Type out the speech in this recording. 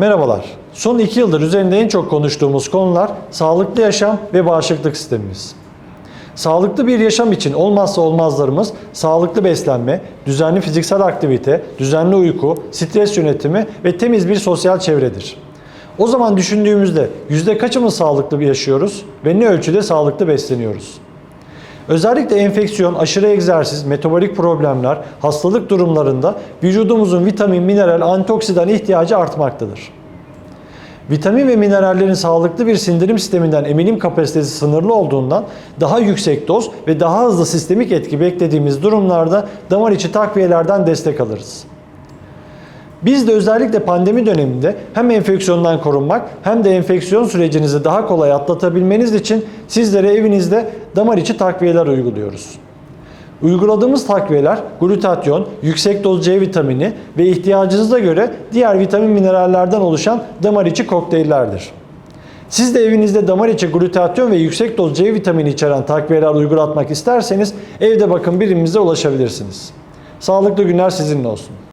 Merhabalar. Son iki yıldır üzerinde en çok konuştuğumuz konular sağlıklı yaşam ve bağışıklık sistemimiz. Sağlıklı bir yaşam için olmazsa olmazlarımız sağlıklı beslenme, düzenli fiziksel aktivite, düzenli uyku, stres yönetimi ve temiz bir sosyal çevredir. O zaman düşündüğümüzde yüzde kaçımız sağlıklı yaşıyoruz ve ne ölçüde sağlıklı besleniyoruz? Özellikle enfeksiyon, aşırı egzersiz, metabolik problemler, hastalık durumlarında vücudumuzun vitamin, mineral, antioksidan ihtiyacı artmaktadır. Vitamin ve minerallerin sağlıklı bir sindirim sisteminden emilim kapasitesi sınırlı olduğundan daha yüksek doz ve daha hızlı sistemik etki beklediğimiz durumlarda damar içi takviyelerden destek alırız. Biz de özellikle pandemi döneminde hem enfeksiyondan korunmak hem de enfeksiyon sürecinizi daha kolay atlatabilmeniz için sizlere evinizde damar içi takviyeler uyguluyoruz. Uyguladığımız takviyeler glutatyon, yüksek doz C vitamini ve ihtiyacınıza göre diğer vitamin minerallerden oluşan damar içi kokteyllerdir. Siz de evinizde damar içi glutatyon ve yüksek doz C vitamini içeren takviyeler uygulatmak isterseniz evde bakım birimimize ulaşabilirsiniz. Sağlıklı günler sizinle olsun.